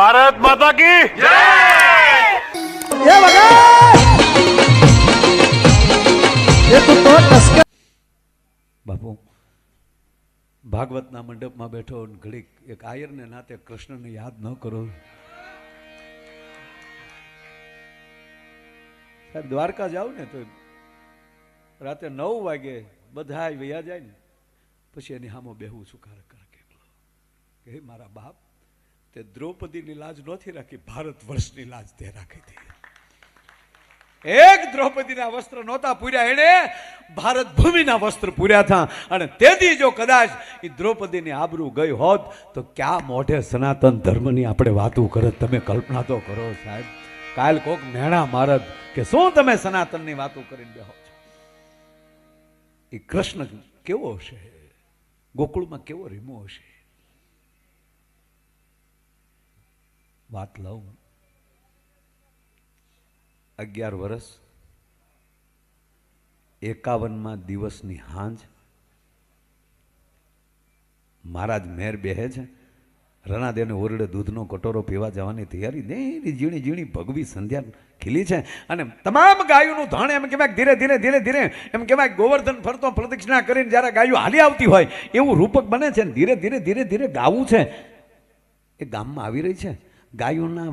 ભારત માતા કી એ વગર એ તું તો ટસકા બાપુ ભાગવતના મંડપમાં બેઠો ઘડીક એક આયરને નાતે કૃષ્ણને યાદ ન કરો. સાહેબ દ્વારકા જાવ ને તો રાતે નવ વાગે બધા વૈયા જાય ને પછી એની સામે બેહું છું કારક કારક કે હે મારા બાપ તે દ્રૌપદીની લાજ નહોતી રાખી, ભારત વર્ષની લાજ તે રાખી હતી. એક દ્રૌપદીના વસ્ત્ર નહોતા પૂર્યા, એણે ભારત ભૂમિના વસ્ત્ર પૂર્યા હતા. અને તેથી જો કદાચ એ દ્રૌપદીની આબરૂ ગઈ હોત, તો ક્યાં મોઢે સનાતન ધર્મની આપણે વાતું કરત, તમે કલ્પના તો કરો સાહેબ. કાલ કોક મેણા મારત કે શું તમે સનાતનની વાતો કરીને બેહો છો? એ કૃષ્ણ કેવો હશે? ગોકુળમાં કેવો રીમો હશે? વાત લઉં. અગિયાર વર્ષ એકાવનમાં દિવસની હાંજ, મહારાજ મેર બેહે છે રણાદેવને ઓરડે દૂધનો કટોરો પીવા જવાની તૈયારી. નહીં ઝીણી ઝીણી ભગવી સંધ્યા ખીલી છે અને તમામ ગાયોનું ધણ એમ કહેવાય ધીરે ધીરે ધીરે ધીરે એમ કહેવાય ગોવર્ધન ફરતો પ્રદક્ષિણા કરીને જ્યારે ગાયો હાલી આવતી હોય, એવું રૂપક બને છે ધીરે ધીરે ધીરે ધીરે ગાવું છે. એ ગામમાં આવી રહી છે. ગાયોના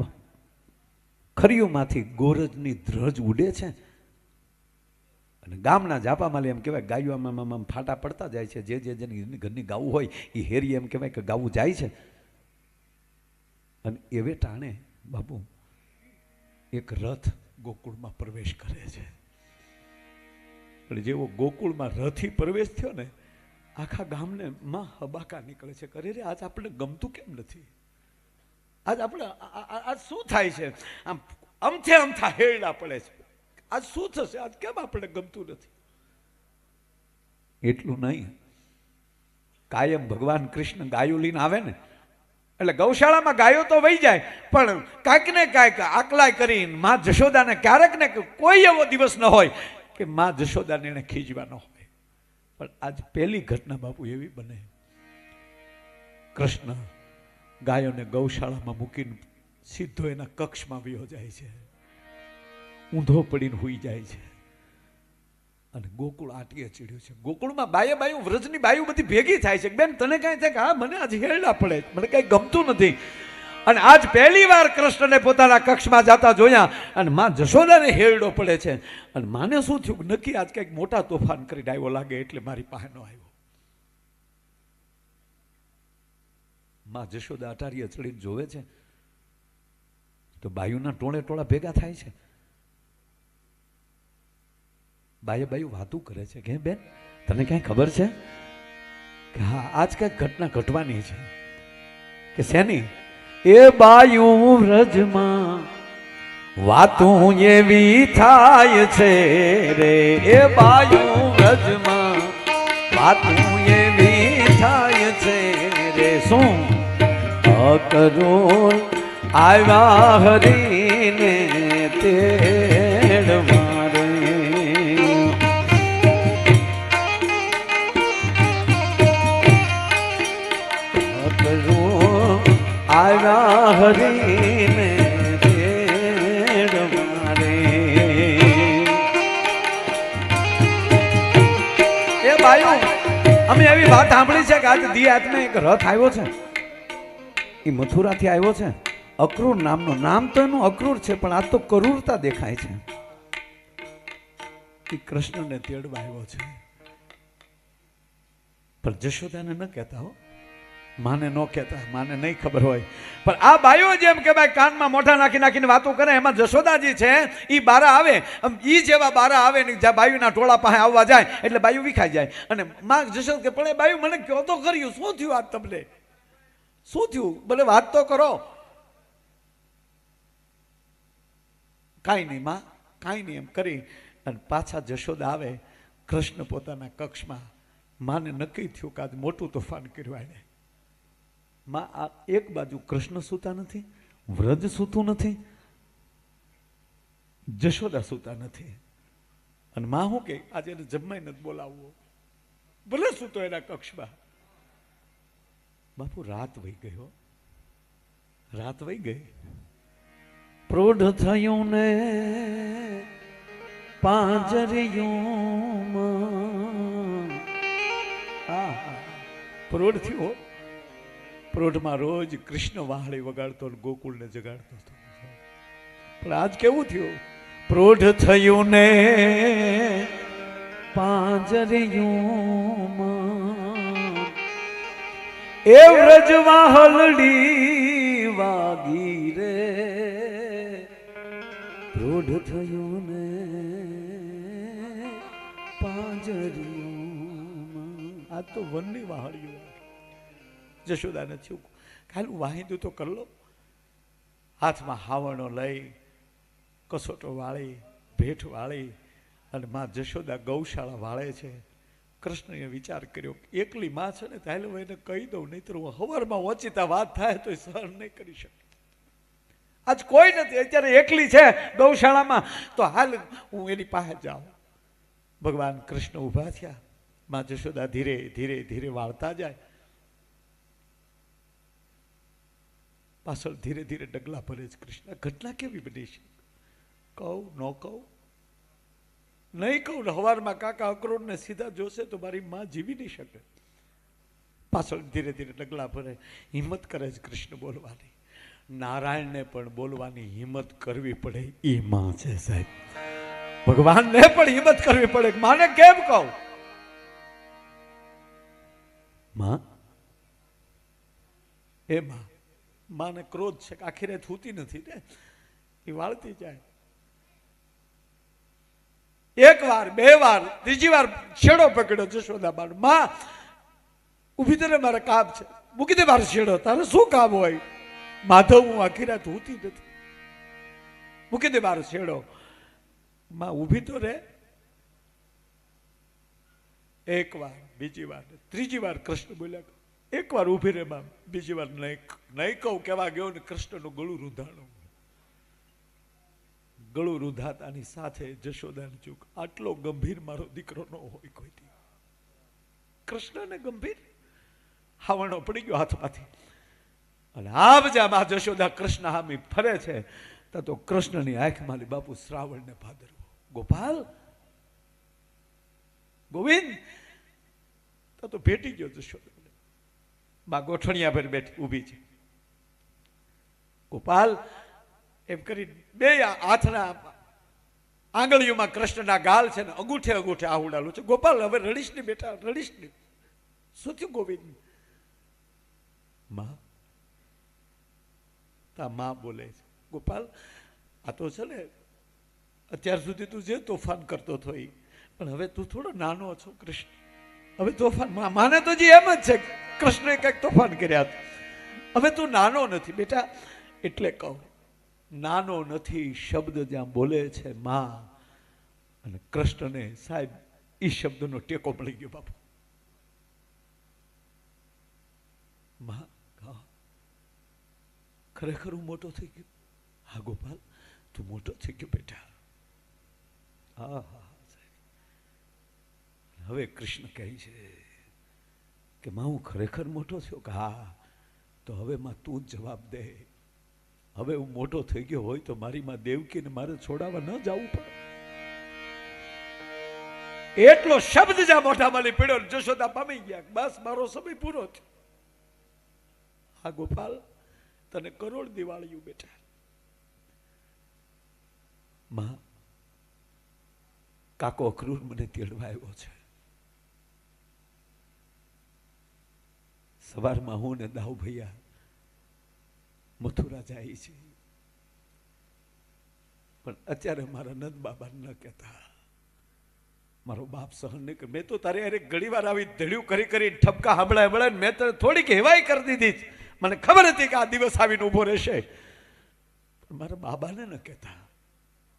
ખરીઓમાંથી ગોરજની ધ્રજ ઉડે છે. અને ગામના જાપામાલી એમ કહેવાય ગાયો આમ આમ ફાટા પડતા જાય છે. જે જે જેની ઘરની ગાવું હોય, એ હેરી એમ કહેવાય કે ગાવું જાય છે. અને એવે ટાણે બાપુ, એક રથ ગોકુળમાં પ્રવેશ કરે છે. પણ જેવો ગોકુળમાં રથી પ્રવેશ થયો ને, આખા ગામને માં હબાકા નીકળે છે. કરે રે, આજ આપણને ગમતું કેમ નથી? આજ આપણે આજ શું થાય છે? આમ અમથે અમથા હેરડા પડે છે. આજ શું થશે? આજ કેમ આપણે ગમતું નથી? એટલું નહીં. કાયમ ભગવાન કૃષ્ણ ગાયો લઈને આવે ને, એટલે ગૌશાળામાં ગાયો તો વહી જાય, પણ કાંઈક ને કાંઈક આકલાય કરીને મા જશોદાને ક્યારેક ને કોઈ એવો દિવસ ન હોય કે મા જશોદાને એને ખીજવાનો હોય. પણ આજ પહેલી ઘટના બાપુ એવી બને. કૃષ્ણ ગાયોને ગૌશાળામાં મૂકીને સીધો એના કક્ષમાં વયો જાય છે. ઊંધો પડીને હુઈ જાય છે. અને ગોકુળ આટીએ ચીડ્યું છે, ગોકુળમાં બાયે બાયું, વ્રજની બાયું બધી ભેગી થાય છે. બેન, તને કાંઈ થાય કે, હા, મને આજ હેરડા પડે મને કાંઈ ગમતું નથી. અને આજ પહેલી વાર કૃષ્ણને પોતાના કક્ષમાં જતા જોયા અને માં જશોદાને હેરડો પડે છે. અને માને શું થયું? નક્કી આજ કંઈક મોટા તોફાન કરીને આવ્યો લાગે એટલે મારી પાસે આવ્યો. માં જશોદા અટારી ચડીને જોવે છે, તો બાયુના ટોળે ટોળા ભેગા થાય છે. બાયે બાયુ વાતું કરે છે કે બેન, તને ક્યાંય ખબર છે કે હા, આજ કંઈક ઘટના ઘટવાની છે કે શેની? એ બાયુ વ્રજમાં વાતું એવી થાય છે રે, એ બાયુ વ્રજમાં વાતું એવી થાય છે રે, શું અકરોલ આવ્યા હરીને તેડ મારે. અકરોલ આવ્યા હરીને અમે એવી વાત સાંભળી છે કે આજે દી આત્મે એક રથ આવ્યો છે. એ મથુરાથી આવ્યો છે. અક્રૂર નામનો, નામ તો એનું અક્રૂર છે, પણ આ તો કરૂરતા દેખાય છે. એ કૃષ્ણને તેડવા આવ્યો છે. પણ જશોદાને ન કહેતા હો. માને ન કહેતા, માને નહીં ખબર હોય. પણ આ બાયો જેમ કે ભાઈ કાનમાં મોઢા નાખી નાખીને વાતો કરે, એમાં જશોદાજી છે એ બારા આવે. એ જેવા બારા આવે ને જ્યાં બાયુના ટોળા પાસે આવવા જાય, એટલે બાયુ વિખાઈ જાય. અને માં જશોદ કે, પણ બાયુ મને કહો તો કર્યું? શું થયું આ તમને? શું થયું? ભલે વાત તો કરો. કાંઈ નહીં માં, કાંઈ નહીં એમ કરી. અને પાછા જશોદા આવે. કૃષ્ણ પોતાના કક્ષમાં માને નક્કી થયું કે આજે મોટું તોફાન કર્યું એને માં, આ એક બાજુ કૃષ્ણ સૂતા નથી, વ્રજ સૂતું નથી, જશોદા સૂતા નથી. અને માં શું કે? આજે એને જમાઈ નથી બોલાવવો. ભલે સૂતો એના કક્ષમાં. બાપુ રાત વહી ગયો રાત વહી ગઈ. પ્રોઢ થયું ને પાંજરિયું પ્રોઢ થયો પ્રોઢમાં રોજ કૃષ્ણ વાહળી વગાડતો ને ગોકુળને જગાડતો હતો. પણ આજ કેવું થયું? પ્રૌઢ થયું ને પાંજરિયું એ વ્રજમાં હલડી વાગી રે. પ્રૌઢ થયું ને પાંજરિયું આ તો વનની વાહડીઓ. જશોદાને થયું ખાલી વાહિંદુ તો કર લો. હાથમાં હાવણો લઈ, કસોટો વાળી, ભેટ વાળી, અને માં જશોદા ગૌશાળા વાળે છે. કૃષ્ણએ વિચાર કર્યો, એકલી માં છે ને હું એને કહી દઉં નહીં તો હું હવારમાં ઓચિતા વાત થાય તો સહન નહીં કરી શકે. આજ કોઈ નથી, અત્યારે એકલી છે ગૌશાળામાં. તો હાલ હું એની પાસે જાઉં. ભગવાન કૃષ્ણ ઊભા થયા. માં જશોદા ધીરે ધીરે ધીરે વાળતા જાય. પાછળ ધીરે ધીરે ડગલા ભરે છે. કૃષ્ણ, ઘટના કેવી બની છે? કહું, ન કહું. નહીં કહું ને હવારમાં કાકા અક્રોડને સીધા જોશે તો મારી માં જીવી નહીં શકે. પાછળ ધીરે ધીરે ડગલા ભરે, હિંમત કરે છે કૃષ્ણ બોલવાની. નારાયણને પણ બોલવાની હિંમત કરવી પડે, એ માં છે સાહેબ. ભગવાનને પણ હિંમત કરવી પડે, માને કેમ કહું? માં? એ માં, માને ક્રોધ છે કે આખી રાત હોતી નથી ને? એ વાળતી જાય. એક વાર બે વાર ત્રીજી વાર છેડો પકડ્યો જશોદા બારમાં, ઊભી તને મારે કામ છે. મૂકી દે મારે છેડો. તારે શું કામ હોય? માધવ, હું આખી રાત હોતી નથી. મૂકી દે મારો છેડો. માં ઊભી તો રે એક વાર બીજી વાર ત્રીજી વાર કૃષ્ણ બોલ્યા એક વાર ઊભી રે માં. બીજી વાર નહીં નહીં કહું કેવા ગયો ને કૃષ્ણનું ગળું રૂંધાણું. ગળું રૂધાતાની સાથે જશોદાનું ચૂક આટલો ગંભીર મારો દીકરો ન હોય કોઈ કૃષ્ણને ગંભીર હાવણો પડી ગયો હાથમાંથી. અને આમ જ્યાં મા જશોદા કૃષ્ણ હામી ફરે છે. તો કૃષ્ણની આંખમાં બાપુ શ્રાવણને ભાદરવો. ગોપાલ? ગોવિંદ? તો ભેટી ગયો જશોદાને માં ગોઠણિયા પર બેઠી ઊભી છે. ગોપાલ એમ કરી બે હાથના આંગળીઓમાં કૃષ્ણના ગાલ છે ને અંગૂઠે અંગૂઠે આહુડાલું છે. ગોપાલ, હવે રડીશ ને બેટા, રડીશ ને શું થયું ગોવિંદ? માં? તા માં બોલે છે. ગોપાલ, આ તો છે ને, અત્યાર સુધી તું જે તોફાન કરતો એ, પણ હવે તું થોડો નાનો છો કૃષ્ણ. હવે તોફાન માને તો જે એમ જ છે કૃષ્ણએ કંઈક તોફાન કર્યા હતા. હવે તું નાનો નથી બેટા, એટલે કહું. નાનો નથી શબ્દ જ્યાં બોલે છે માં. અને કૃષ્ણને સાહેબ એ શબ્દનો ટેકો મળી ગયો બાપુ. ખરેખર હું મોટો થઈ ગયો? હા, ગોપાલ, તું મોટો થઈ ગયો બેટા. હા હા હવે કૃષ્ણ કહે છે કે, માં, હું ખરેખર મોટો થયો? કે, હા, તો હવે માં તું જ જવાબ દે. હવે હું મોટો થઈ ગયો હોય તો મારી માં દેવકીને મારે છોડાવવા ન જવું પડે. એટલો શબ્દ જ્યાં મોઢામાં પીડો જશોદા પામી ગયા બસ મારો સમય પૂરો થયો. હા ગોપાલ, તને કરોડ દિવાળીઓ બેઠા. માં, કાકો અક્રૂર મને તેડવા આવ્યો છે. સવારમાં હું ને દાઉ ભૈયા મથુરા જાય છે. પણ અત્યારે મારા નંદ બાબા ન કહેતા. મારો બાપ સહન નહીં કરે. મેં તો તારે અરે ઘણી વાર આવી ધડ્યું કરી કરી ઠપકા સાંભળાય મળે મેં તને થોડીક હેવાઈ કરી દીધી જ. મને ખબર હતી કે આ દિવસ આવીને ઊભો રહેશે. મારા બાબાને ન કહેતા.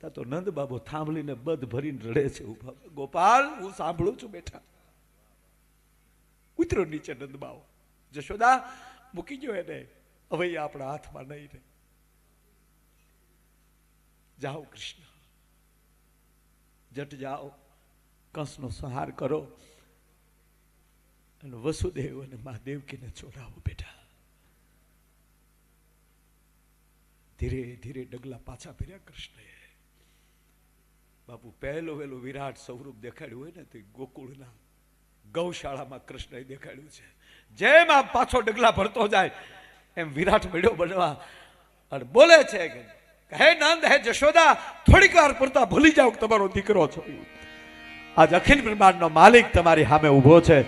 તા તો નંદ બાબો થાંભલીને બધ ભરીને રડે છે ઊભા. ગોપાલ, હું સાંભળું છું બેઠા. ઉતરો નીચે નંદ બાબો જશોદા, મૂકી ગયો એને. હવે આપણા હાથમાં નહીં રહે. જાઓ કૃષ્ણ. જટ જાઓ, કંસનો સંહાર કરો અને વસુદેવ અને મહાદેવકીને છોડાવો બેટા. ધીરે ધીરે ડગલા પાછા ફેર્યા કૃષ્ણએ. બાપુ, પહેલો વહેલો વિરાટ સ્વરૂપ દેખાડ્યું હોય ને તે ગોકુળના ગૌશાળામાં કૃષ્ણએ દેખાડ્યું છે. જેમ આ પાછો ડગલા ભરતો જાય એમ વિરાટ મળ્યો બનવા. અને બોલે છે કે, હે નંદ, હે જશોદા, થોડીક વાર પૂરતા ભૂલી જાઓ તમારો દીકરો છો. આજ અખિલ બ્રહ્માંડનો માલિક તમારી સામે ઊભો છે.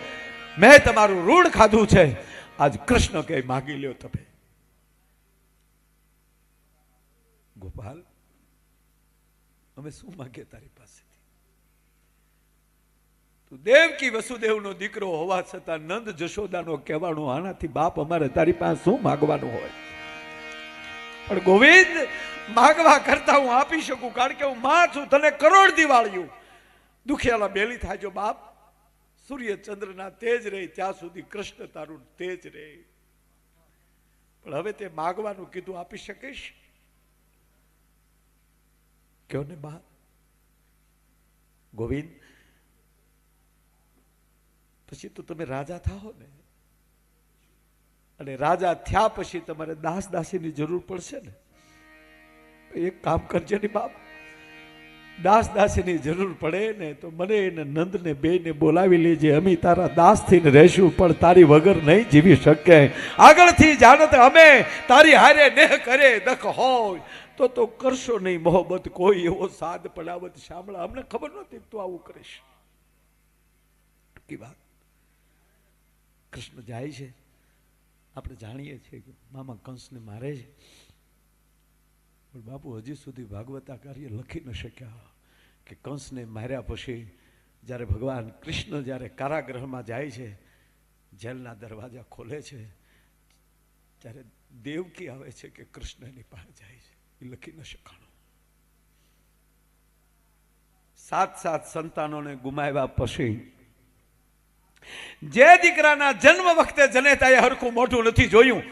મેં તમારું ઋણ ખાધું છે. આજ કૃષ્ણ કે, માગી લ્યો તમે. ગોપાલ, અમે શું માગીએ તારી પાસેથી તું દેવકી વસુદેવનો દીકરો હોવા છતાં નંદ જશોદાનો કહેવાનું આનાથી બાપ અમારે તારી પાસે શું માગવાનું હોય? પણ ગોવિંદ, માગવા કરતા હું આપી શકું કારણ કે હું માં છું, તને કરોડ દિવાળ્યું દુખિયાલા બેલી થાય જો બાપ. સૂર્ય ચંદ્રના તેજ રહે, ત્યાં સુધી કૃષ્ણ તારું તેજ રહે. પણ હવે તે માગવાનું કીધું આપી શકીશ? કયો ને બા ગોવિંદ પછી તો તમે રાજા થાઓ ને. અને રાજા થયા પછી તમારે દાસ દાસીની જરૂર પડશે ને. એક કામ કરજે ને બાપ. દાસ દાસીની જરૂર પડે ને તો મને એને નંદને બેને બોલાવી લેજે. અમે તારા દાસ થઈને રહેશું, પણ તારી વગર નહીં જીવી શકે આગળથી જાણત અમે તારી હારે નેહ કરે, દખ હોય. તો તો કરશો નહીં મોહબ્બત, કોઈ એવો સાદ પડાવત, શામળા. અમને ખબર નહોતી તું આવું કરીશ. કી વાત? કૃષ્ણ જાય છે. આપણે જાણીએ છીએ કે મામા કંસને મારે છે. પણ બાપુ હજી સુધી ભાગવતા કાર્ય લખી ન શક્યા. કે કંસને માર્યા પછી જ્યારે ભગવાન કૃષ્ણ જ્યારે કારાગૃહમાં જાય છે, જેલના દરવાજા ખોલે છે, ત્યારે દેવકી આવે છે કે કૃષ્ણની પાસે જાય છે. એ લખી ન શકાણું. સાત સાત સંતાનોને ગુમાવ્યા પછી જે દીકરાના જન્મ વખતે જનેતાએ હરખું મોઢું નથી જોયું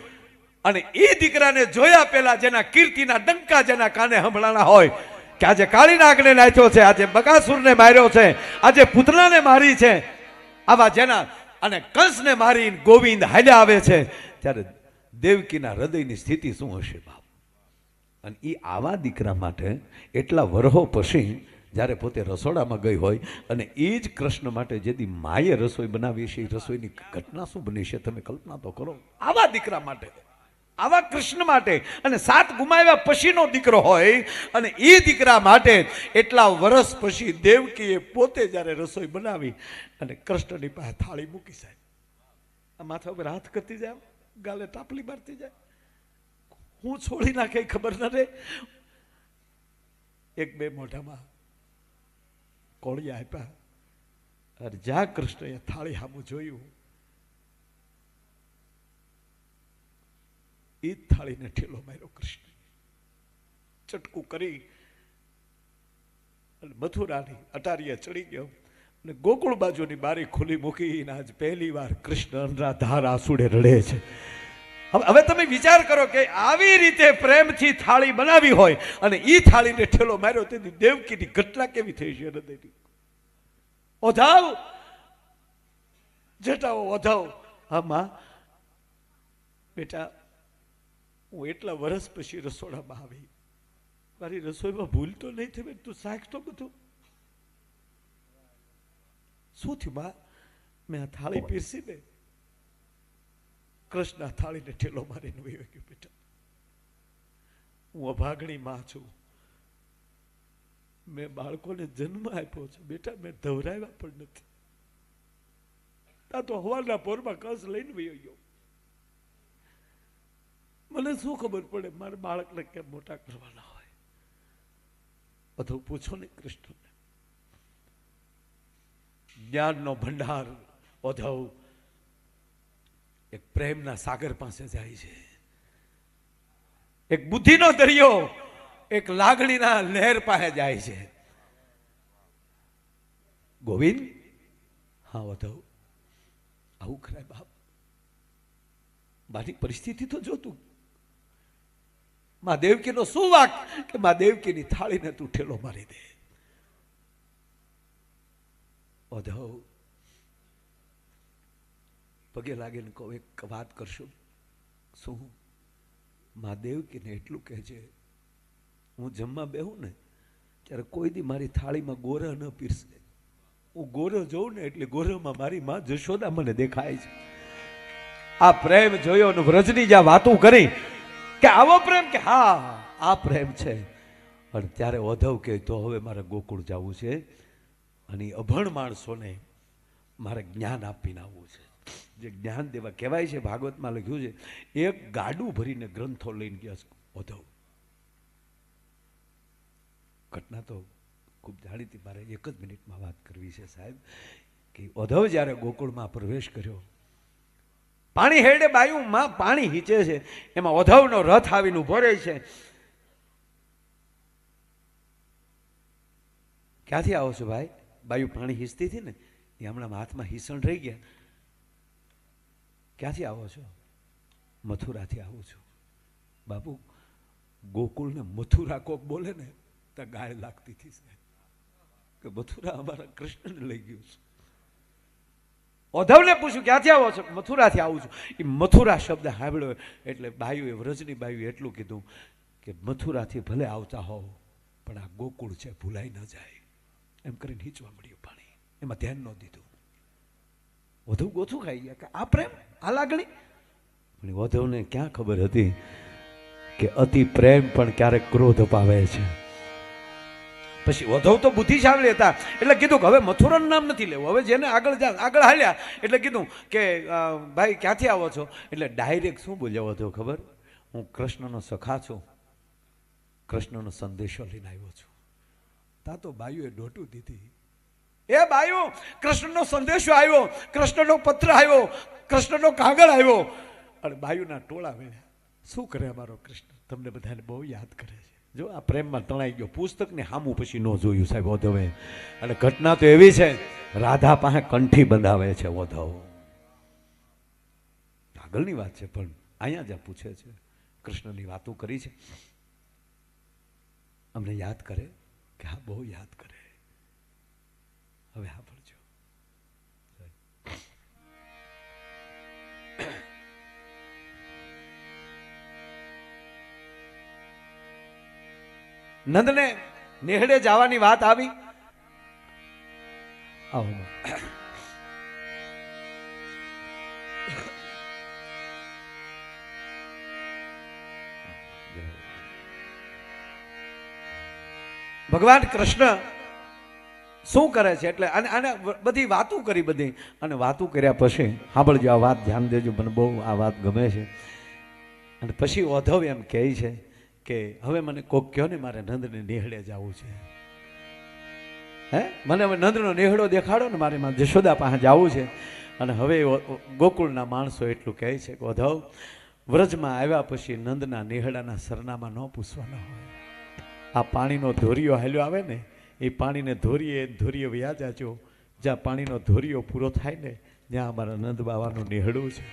અને એ દીકરાને જોયા પહેલા જેના કીર્તિના ડંકા જેના કાને હંભળાના હોય કે આજે કાળી નાગને નાચ્યો છે, આજે બકાસુરને માર્યો છે, આજે પુતળાને મારી છે, આવા જેના અને કંસને મારી ગોવિંદ હાલ્યા આવે છે, ત્યારે દેવકીના હૃદયની સ્થિતિ શું હશે બાપ? અને એ આવા દીકરા માટે એટલા વરહો પછી જ્યારે પોતે રસોડામાં ગઈ હોય અને એ જ કૃષ્ણ માટે જેથી માએ રસોઈ બનાવી છે, એ રસોઈની ઘટના શું બની છે, તમે કલ્પના તો કરો. આવા દીકરા માટે, આવા કૃષ્ણ માટે અને સાત ગુમાવ્યા પછીનો દીકરો હોય અને એ દીકરા માટે એટલા વર્ષ પછી દેવકીએ પોતે જ્યારે રસોઈ બનાવી અને કૃષ્ણની પાસે થાળી મૂકી સાહેબ. આ માથા ઉપર હાથ કરતી જાય, ગાલે ટાપલી મારતી જાય. હું છોડી નાખે ખબર ન રહે. એક બે મોઢામાં કોળિયા આપ્યા. અને જ્યાં કૃષ્ણએ થાળી સામું જોયું. એ જ થાળીને ઠેલો માર્યો કૃષ્ણ ચટકું કરી અને મથુરાની અટારીએ ચડી ગયો અને ગોકુળ બાજુની બારી ખુલ્લી મૂકીને આજ પહેલી વાર કૃષ્ણ ધાર આસુડે રડે છે. હવે તમે વિચાર કરો કે આવી રીતે પ્રેમથી થાળી બનાવી હોય અને એ થાળીને ઠેલો માર્યો, તેથી દેવકીની ઘટના કેવી થઈ છે હૃદયની? ઓધાવ! જેટાઓ ઓધાવ! હા, માં. બેટા, હું એટલા વર્ષ પછી રસોડામાં આવી. મારી રસોઈમાં ભૂલ તો નહીં થઈ તું શાક તો બધું. શું થયું, મા? મેં આ થાળી પીરસી ને કૃષ્ણ થાળીને ઠેલો મારીને વહી ગયો બેટા. હું અભાગણી માં છું. મેં બાળકોને જન્મ આપ્યો છે. બેટા, મેં ધવરાવ્યા પણ નથી. તા તો હવાના પોરમાં કસ લઈને વહી ગયો. મને શું ખબર પડે, મારા બાળકને કેમ મોટા કરવાના હોય? બધું પૂછો ને કૃષ્ણને. જ્ઞાનનો ભંડાર ઓધવ એક પ્રેમના સાગર પાસે જાય છે. એક બુદ્ધિનો દરિયો એક લાગણીના લહેર પાસે જાય છે. ગોવિંદ? હા ઓધવ આવું ખરાય બાપ. મારી પરિસ્થિતિ તો જોતું માં દેવકીનો શું વાક કે માં દેવકીની થાળીને તું ઠેલો મારી દે? ઓધવ પગે લાગીને કહું, એક વાત કરશું? શું મા દેવકીને એટલું કહે છે, હું જમવા બેહું ને, ત્યારે કોઈ દી મારી થાળીમાં ગોરા ન પીરસે. હું ગોરો જોઉં ને એટલે ગોરામાં મારી માં જશોદા મને દેખાય છે. આ પ્રેમ જોયો અને વ્રજની જ્યાં વાતું કરી, કે આવો પ્રેમ કે, હા, આ પ્રેમ છે. અને ત્યારે ઓધવ કે તો હવે મારે ગોકુળ જવું છે અને અભણ માણસોને મારે જ્ઞાન આપીને આવવું છે. જે જ્ઞાન દેવા કહેવાય છે, ભાગવતમાં લખ્યું છે, એક ગાડું ભરીને ગ્રંથો લઈને ગયા ઘટના તો ખૂબ જાણીતી મારે એક જ મિનિટમાં વાત કરવી છે, સાહેબ, કે ઓધવ જ્યારે ગોકુળમાં પ્રવેશ કર્યો, પાણી હેડે બાયુમાં પાણી હીચે છે, એમાં ઓધવનો રથ આવીને ઊભો રહે છે. ક્યાંથી આવો છો ભાઈ? બાયુ પાણી હીચતી હતી ને, એ હમણાં હાથમાં હીસણ રહી ગયા. ક્યાંથી આવો છો? મથુરાથી આવું છું. બાપુ ગોકુળને મથુરા કોક બોલે ને, તો ગાય લાગતી હતી સાહેબ. કે મથુરા અમારા કૃષ્ણને લઈ ગયું છે. ઓધવને પૂછ્યું, ક્યાંથી આવો છો? મથુરાથી આવું છું. એ મથુરા શબ્દ સાંભળ્યો એટલે બાયુએ, વ્રજની બાયુ એટલું કીધું કે મથુરાથી ભલે આવતા હોવ, પણ આ ગોકુળ છે, ભૂલાઈ ન જાય. એમ કરીને નીચવા મળ્યું પાણી. એમાં ધ્યાન ન દીધું. વધુ ગોથું ખાઈ ગયા. કે આ પ્રેમ આ લાગણી? પણ વધુને ક્યાં ખબર હતી કે અતિ પ્રેમ પણ ક્યારેક ક્રોધ અપાવે છે? પછી વધવ તો બુદ્ધિશાળી હતા. એટલે કીધું કે હવે મથુરાનું નામ નથી લેવું. હવે જેને આગળ જા આગળ હાલ્યા એટલે કીધું કે ભાઈ ક્યાંથી આવો છો? એટલે ડાયરેક્ટ શું બોલ્યા વધો ખબર? હું કૃષ્ણનો સખા છું. કૃષ્ણનો સંદેશો લઈને આવ્યો છું. તા તો બાયુએ ડોટું દીધી. એ બાયુ, કૃષ્ણનો સંદેશો આવ્યો, કૃષ્ણનો પત્ર આવ્યો, કૃષ્ણનો કાગળ આવ્યો. અને બાયુના ટોળા વેળ્યા શું કરે અમારો કૃષ્ણ? તમને બધાને બહુ યાદ કરે છે. જો આ પ્રેમમાં તણાઈ ગયો. પુસ્તકને હામું પછી ન જોયું સાહેબ ઓધવે અને ઘટના તો એવી છે, રાધા પાસે કંઠી બંધાવે છે ઓધવ આગળની વાત છે, પણ અહીંયા જ્યાં પૂછે છે. કૃષ્ણની વાતો કરી છે. અમને યાદ કરે કે હા, બહુ યાદ કરે. હવે પડજો નંદને નેહડે જવાની વાત આવી. આવો ભગવાન કૃષ્ણ શું કરે છે? એટલે અને આને બધી વાતો કરી બધી. અને વાતો કર્યા પછી, સાંભળજો, આ વાત ધ્યાન દેજો, મને બહુ આ વાત ગમે છે. અને પછી ઓધવ એમ કહે છે કે, હવે મને કોક કહો ને, મારે નંદને નિહળે જવું છે. હે? મને હવે નંદનો નિહળો દેખાડો ને, મારે માં જશોદા પાસે જવું છે. અને હવે ગોકુળના માણસો એટલું કહે છે કે ઓધવ વ્રજમાં આવ્યા પછી નંદના નેહડાના સરનામાં ન પૂછવાના હોય. આ પાણીનો ધોરિયો હાલ્યો આવે ને એ પાણીને ધોરીએ ધોરીએ વ્યા જાજો. જ્યાં પાણીનો ધોરિયો પૂરો થાય ને, ત્યાં અમારા નંદ બાવાનું નિહળવું છે.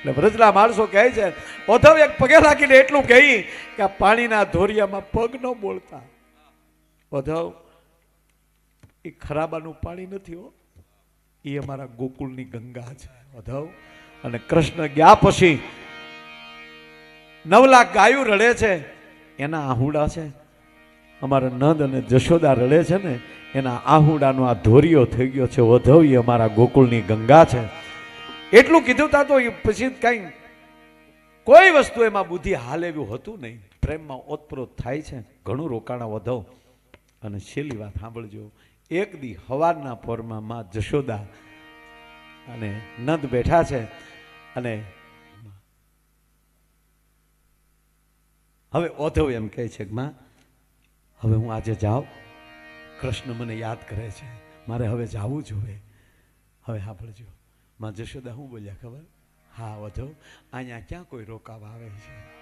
એટલે વ્રજના માણસો કહે છે ઓધવ એક પગે લાગીને એટલું કહી કે આ પાણીના ધોરિયામાં પગ ન બોલતા ઓધવ એ ખરાબાનું પાણી નથી હો. એ અમારા ગોકુળની ગંગા છે ઓધવ અને કૃષ્ણ ગયા પછી નવ લાખ ગાયું રડે છે, એના આહુડા છે. અમારા નંદ અને જશોદા રડે છે ને, એના આહુડાનો આ ધોરિયો થઈ ગયો છે ઓધવ એ અમારા ગોકુળની ગંગા છે. એટલું કીધું તા તો પછી કઈ કોઈ વસ્તુ એમાં બુદ્ધિ હાલ એવું હતું નહીં. પ્રેમમાં ઓતપ્રોત થાય છે, ઘણું રોકાણા વધવ. અને છેલ્લી વાત સાંભળજો, એક દી હવારના પોરમાં માં જશોદા અને નંદ બેઠા છે અને હવે ઓધવ એમ કહે છે કે માં હવે હું આજે જાઉં. કૃષ્ણ મને યાદ કરે છે. મારે હવે જાવું જોઈએ હવે સાંભળજો. માં જશોદા હું બોલ્યા, ખબર? હા, વધો. અહીંયા ક્યાં કોઈ રોકાવા આવે છે?